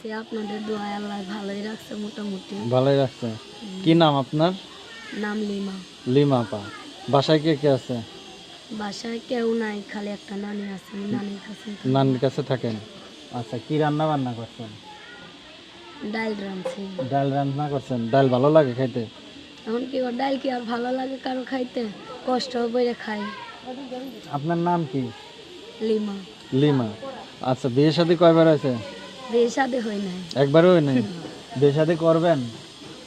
আছি আপনাদের দোয়ায় আল্লাহ ভালোই রাখছে মোটামুটি। ভালোই রাখছে। কি নাম আপনার? নাম লিমা। লিমা পা বাসায় কে কে আছে? বাসায় কেউ নাই খালি একটা নানি আছে নানির কাছে নানির কাছে থাকেন? আচ্ছা কি রান্না বান্না করছেন? ডাল রাঁধছি। ডাল রান্না করছেন। ডাল ভালো লাগে খাইতে? এখন কি ডাল কি আর ভালো লাগে কারও খাইতে? কষ্ট করে খাই। আপনার নাম কি? লিমা। লিমা। আচ্ছা বিয়ে শাদী কয়বার হয়েছে? বিয়ে সাদে হয় নাই। একবারও হয় নাই? বিয়ে শাদী করবেন?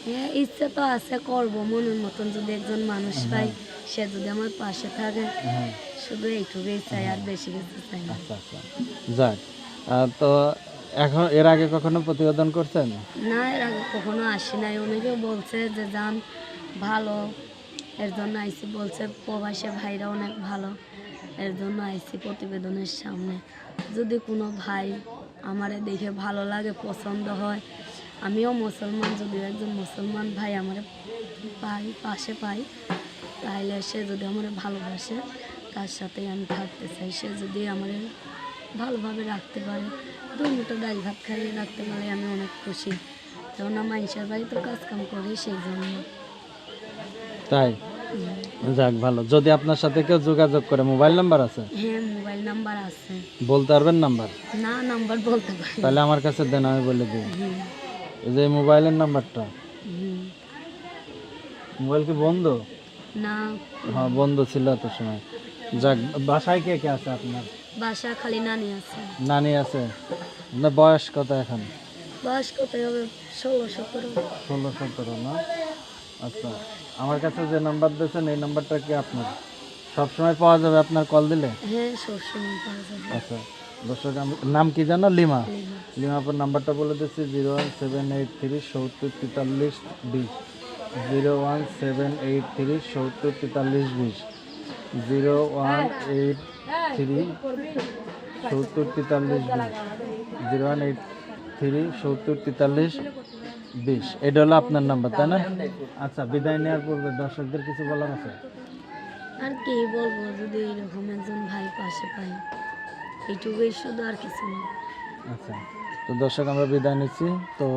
হ্যাঁ ইচ্ছে তো আছে করব মনের মতন যদি একজন মানুষ পাই সে যদি আমার পাশে থাকে হ্যাঁ। শুধু এইটুকুই চাই আর বেশি কিছু চাই না। আচ্ছা আচ্ছা। যাক তো এখন এর আগে কখনো প্রতিবেদন করছেন? না এর আগে কখনো আসি নাই। অনেকেও বলছে যে যান ভালো। এর জন্য আইসি। বলছে প্রবাসী ভাইরা অনেক ভালো। এর জন্য আইসি প্রতিবেদনের সামনে। যদি কোনো ভাই আমারে দেখে ভালো লাগে পছন্দ হয়। আমিও মুসলমান যদি একজন মুসলমান ভাই আমার পাই পাশে পাই তাহলে সে যদি আমার ভালোবাসে তার সাথেই আমি থাকতে চাই। সে যদি আমার ভালোভাবে রাখতে পারে দুই মুঠো ডাল ভাত খাইয়ে রাখতে পারে আমি অনেক খুশি। কারণ আমার মানুষের বাড়িতে কাজ কাম করি সেই জন্য। তাই? যাক ভালো। যদি আপনার সাথে কেউ যোগাযোগ করে মোবাইল নাম্বার আছে? হ্যাঁ মোবাইল নাম্বার আছে। বলতে পারবেন নাম্বার? না নাম্বার বলতে পারি। তাহলে আমার কাছে দেন আমি বলে দিই। যে মোবাইলের নাম্বারটা। মোবাইল কি বন্ধ? না। হ্যাঁ বন্ধ ছিল এত সময়। যাক বাসায় কে কে আছে আপনার? বাসা খালি নানি আছে। নানি আছে? আপনার বয়স কত এখন? বয়স কত হবে? ষোলো সতেরো। ষোলো সতেরো না? আচ্ছা। আমার কাছে যে নাম্বার দিয়েছেন এই নাম্বারটা কি আপনার? সবসময় পাওয়া যাবে আপনার কল দিলে? হ্যাঁ সবসময় পাওয়া যাবে। আচ্ছা দর্শক নাম কি জানো? লিমা। লিমা। লিমা আপনার নাম্বারটা বলে দিচ্ছি zero one seven eight three সত্তর তেতাল্লিশ বিশ। Zero one seven eight three সত্তর তেতাল্লিশ বিশ। জিরো ওয়ান এইট থ্রি সত্তর তেতাল্লিশ বিশ। জিরো ওয়ান এইট থ্রি সত্তর তেতাল্লিশ বিশ। এটা হলো আপনার নাম্বার তাই না? আচ্ছা বিদায় নেওয়ার পূর্বে দর্শকদের কিছু বলার আছে? আর কি বলব, যদি এরকম একজন ভাই পাশে পাই, এইটুকুই শুধু আর কিছু না। আচ্ছা তো দর্শক, আমরা বিদায় নিচ্ছি। তো